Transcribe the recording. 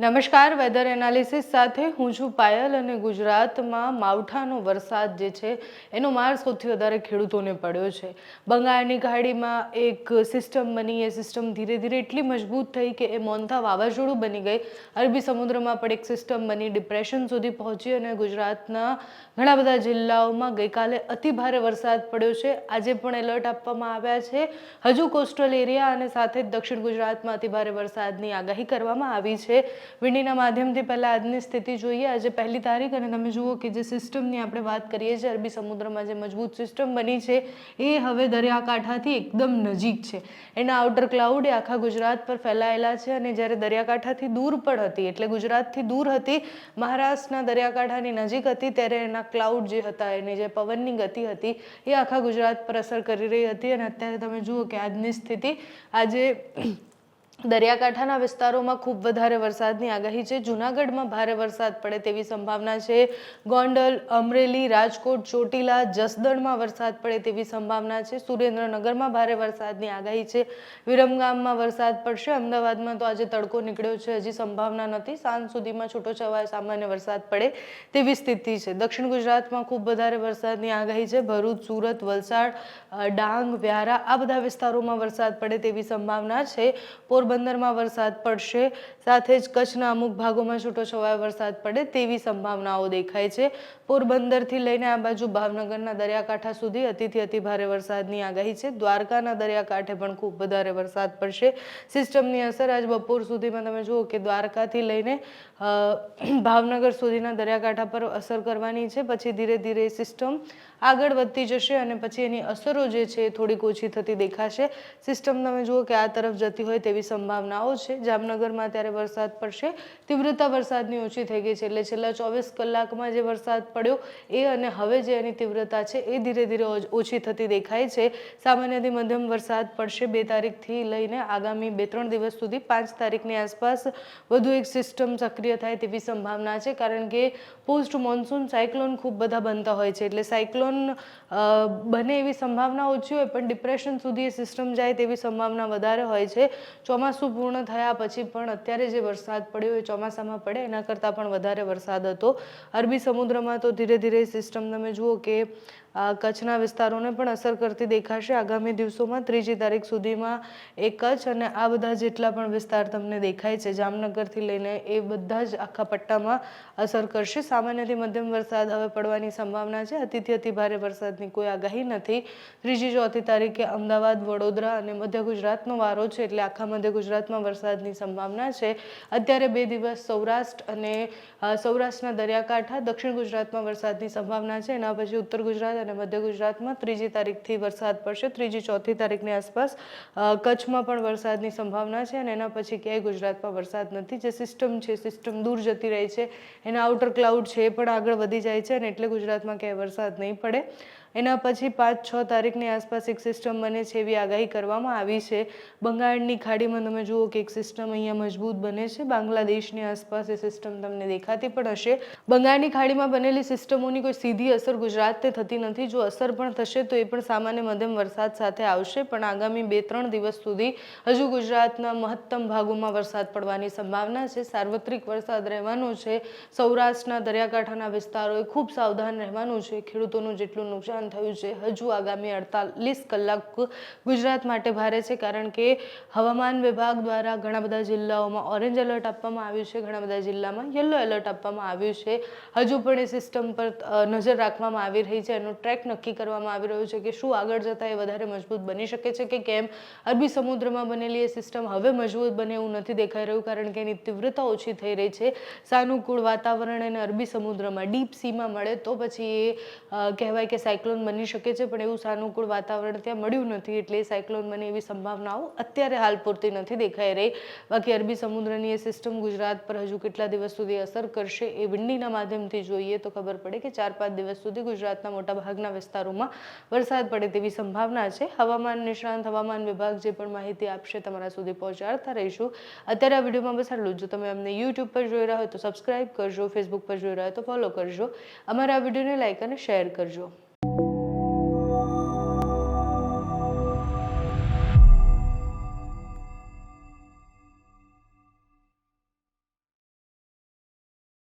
નમસ્કાર weather analysis સાથે હું છું પાયલ અને ગુજરાતમાં માવઠાનો વરસાદ જે છે, એનો માર સૌથી વધારે ખેડૂતોને પડ્યો છે. બંગાળની ખાડીમાં એક સિસ્ટમ બની, એ સિસ્ટમ ધીરે ધીરે એટલી મજબૂત થઈ કે એ મોન્થા વાવાઝોડું બની ગઈ. અરબી સમુદ્રમાં પણ એક સિસ્ટમ બની ડિપ્રેશન સુધી પહોંચી અને ગુજરાતના ઘણા બધા જિલ્લાઓમાં ગઈકાલે અતિભારે વરસાદ પડ્યો છે. આજે પણ એલર્ટ આપવામાં આવ્યા છે. હજુ કોસ્ટલ એરિયા અને સાથે જ દક્ષિણ ગુજરાતમાં અતિભારે વરસાદની આગાહી કરવામાં આવી છે. વિંડીના માધ્યમથી પહેલાં આજની સ્થિતિ જોઈએ. આજે પહેલી તારીખ અને તમે જુઓ કે જે સિસ્ટમની આપણે વાત કરીએ છીએ, અરબી સમુદ્રમાં જે મજબૂત સિસ્ટમ બની છે, એ હવે દરિયાકાંઠાથી એકદમ નજીક છે. એના આઉટર ક્લાઉડ એ આખા ગુજરાત પર ફેલાયેલા છે અને જ્યારે દરિયાકાંઠાથી દૂર પણ હતી, એટલે ગુજરાતથી દૂર હતી, મહારાષ્ટ્રના દરિયાકાંઠાની નજીક હતી, ત્યારે એના ક્લાઉડ જે હતા, એની જે પવનની ગતિ હતી, એ આખા ગુજરાત પર અસર કરી રહી હતી. અને અત્યારે તમે જુઓ કે આજની સ્થિતિ આજે દરિયાકાંઠાના વિસ્તારોમાં ખૂબ વધારે વરસાદની આગાહી છે. જૂનાગઢમાં ભારે વરસાદ પડે તેવી સંભાવના છે. ગોંડલ, અમરેલી, રાજકોટ, ચોટીલા, જસદણમાં વરસાદ પડે તેવી સંભાવના છે. સુરેન્દ્રનગરમાં ભારે વરસાદની આગાહી છે. વિરમગામમાં વરસાદ પડશે. અમદાવાદમાં તો આજે તડકો નીકળ્યો છે. હજી સંભાવના નથી. સાંજ સુધીમાં છૂટોછવાયો સામાન્ય વરસાદ પડે તેવી સ્થિતિ છે. દક્ષિણ ગુજરાતમાં ખૂબ વધારે વરસાદની આગાહી છે. ભરૂચ, સુરત, વલસાડ ડાંગ, વ્યારા આ બધા વિસ્તારોમાં વરસાદ પડે તેવી સંભાવના છે. પોરબંદરમાં વરસાદ પડશે. સાથે જ કચ્છના અમુક ભાગોમાં છૂટોછવાયો વરસાદ પડે તેવી સંભાવનાઓ દેખાય છે. પોરબંદરથી લઈને આ બાજુ ભાવનગરના દરિયાકાંઠા સુધી અતિથી અતિ ભારે વરસાદની આગાહી છે. દ્વારકાના દરિયાકાંઠે પણ ખૂબ વધારે વરસાદ પડશે. સિસ્ટમની અસર આજ બપોર સુધીમાં તમે જુઓ કે દ્વારકાથી લઈને ભાવનગર સુધીના દરિયાકાંઠા પર અસર કરવાની છે. પછી ધીરે ધીરે સિસ્ટમ આગળ વધતી જશે અને પછી એની અસરો જે છે એ થોડીક ઓછી થતી દેખાશે. સિસ્ટમ તમે જુઓ કે આ તરફ જતી હોય તેવી સંભાવનાઓ છે. જામનગરમાં ત્યારે વરસાદ પડશે. તીવ્રતા વરસાદની ઓછી થઈ ગઈ છે. એટલે છેલ્લા ચોવીસ કલાકમાં જે વરસાદ પડ્યો એ અને હવે જે એની તીવ્રતા છે એ ધીરે ધીરે ઓછી થતી દેખાય છે. સામાન્યથી મધ્યમ વરસાદ પડશે બે તારીખથી લઈને આગામી બે ત્રણ દિવસ સુધી. પાંચ તારીખની આસપાસ વધુ એક સિસ્ટમ સક્રિય થાય તેવી સંભાવના છે, કારણ કે પોસ્ટ મોન્સૂન સાયક્લોન ખૂબ બધા બનતા હોય છે. એટલે સાયક્લોન બને એવી સંભાવના ઓછી હોય, પણ ડિપ્રેશન સુધી એ સિસ્ટમ જાય તેવી સંભાવના વધારે હોય છે. ચોમાસું પૂર્ણ થયા પછી પણ અત્યારે જે વરસાદ પડ્યો એ ચોમાસામાં પડે, એના કરતાં પણ વધારે વરસાદ હતો. અરબી સમુદ્રમાં તો ધીરે ધીરે સિસ્ટમ તમે જુઓ કે કચ્છના વિસ્તારોને પણ અસર કરતી દેખાશે. આગામી દિવસોમાં ત્રીજી તારીખ સુધીમાં એ કચ્છ અને આ બધા જેટલા પણ વિસ્તાર તમને દેખાય છે, જામનગરથી લઈને એ બધા જ આખા પટ્ટામાં અસર કરશે. સામાન્યથી મધ્યમ વરસાદ હવે પડવાની સંભાવના છે. અતિથી અતિ ભારે વરસાદની કોઈ આગાહી નથી. ત્રીજી, ચોથી તારીખે અમદાવાદ, વડોદરા અને મધ્ય ગુજરાતનો વારો છે એટલે આખા મધ્ય ગુજરાતમાં વરસાદની સંભાવના છે. અત્યારે બે દિવસ સૌરાષ્ટ્ર અને સૌરાષ્ટ્રના દરિયાકાંઠા, દક્ષિણ ગુજરાતમાં વરસાદની સંભાવના છે. એના પછી ઉત્તર ગુજરાત અને મધ્ય ગુજરાતમાં ત્રીજી તારીખથી વરસાદ પડશે. ત્રીજી, ચોથી તારીખની આસપાસ કચ્છમાં પણ વરસાદની સંભાવના છે અને એના પછી ક્યાંય ગુજરાતમાં વરસાદ નથી. જે સિસ્ટમ છે, સિસ્ટમ દૂર જતી રહી છે. એના આઉટર ક્લાઉડ છે એ પણ આગળ વધી જાય છે અને એટલે ગુજરાતમાં ક્યાંય વરસાદ નહીં પડે. એના પછી પાંચ છ તારીખની આસપાસ એક સિસ્ટમ બને છે એવી આગાહી કરવામાં આવી છે. બંગાળની ખાડીમાં તમે જુઓ કે એક સિસ્ટમ અહીંયા મજબૂત બને છે. બાંગ્લાદેશની આસપાસ એ સિસ્ટમ તમને દેખાતી પણ હશે. બંગાળની ખાડીમાં બનેલી સિસ્ટમોની કોઈ સીધી અસર ગુજરાતને થતી નથી. જો અસર પણ થશે તો એ પણ સામાન્ય મધ્યમ વરસાદ સાથે આવશે, પણ આગામી બે ત્રણ દિવસ સુધી હજુ ગુજરાતના મહત્તમ ભાગોમાં વરસાદ પડવાની સંભાવના છે. સાર્વત્રિક વરસાદ રહેવાનો છે. સૌરાષ્ટ્રના દરિયાકાંઠાના વિસ્તારોએ ખૂબ સાવધાન રહેવાનું છે. ખેડૂતોનું જેટલું નુકસાન થયું છે. હજુ આગામી અડતાલીસ કલાક ગુજરાત માટે ભારે છે કારણ કે હવામાન વિભાગ દ્વારા ઘણા બધા જિલ્લાઓમાં ઓરેન્જ એલર્ટ આપવામાં આવ્યું છે. ઘણા બધા જિલ્લામાં યલો એલર્ટ આપવામાં આવ્યું છે. હજુ પણ એ સિસ્ટમ પર નજર રાખવામાં આવી રહી છે. એનો ટ્રેક નક્કી કરવામાં આવી રહ્યો છે કે શું આગળ જતાં એ વધારે મજબૂત બની શકે છે કે કેમ? અરબી સમુદ્રમાં બનેલી એ સિસ્ટમ હવે મજબૂત બને એવું નથી દેખાઈ રહ્યું કારણ કે એની તીવ્રતા ઓછી થઈ રહી છે. સાનુકૂળ વાતાવરણ એને અરબી સમુદ્રમાં ડીપ સીમાં મળે તો પછી એ કહેવાય કે સાયક્લોન બની શકે છે, પણ એવું સાનુકૂળ વાતાવરણ ત્યાં મળ્યું નથી. એટલે સાયક્લોન બને એવી સંભાવનાઓ અત્યારે હાલ પૂરતી નથી દેખાઈ રહી. બાકી અરબી સમુદ્રની એ સિસ્ટમ ગુજરાત પર હજુ કેટલા દિવસ સુધી અસર કરશે એ વિંડીના માધ્યમથી જોઈએ તો ખબર પડે કે ચાર પાંચ દિવસ સુધી ગુજરાતના મોટા ભાગના વિસ્તારોમાં વરસાદ પડે તેવી સંભાવના છે. હવામાન નિષ્ણાંત હવામાન વિભાગ જે પણ માહિતી આપશે તમારા સુધી પહોંચાડતા રહીશું. અત્યારે આ વિડીયોમાં બસ આટલું જો. તમે અમને યુટ્યુબ પર જોઈ રહ્યા હોય તો સબસ્ક્રાઇબ કરજો ફેસબુક પર જોઈ રહ્યા હોય તો ફોલો કરજો. અમારા આ વિડીયોને લાઇક અને શેર કરજો.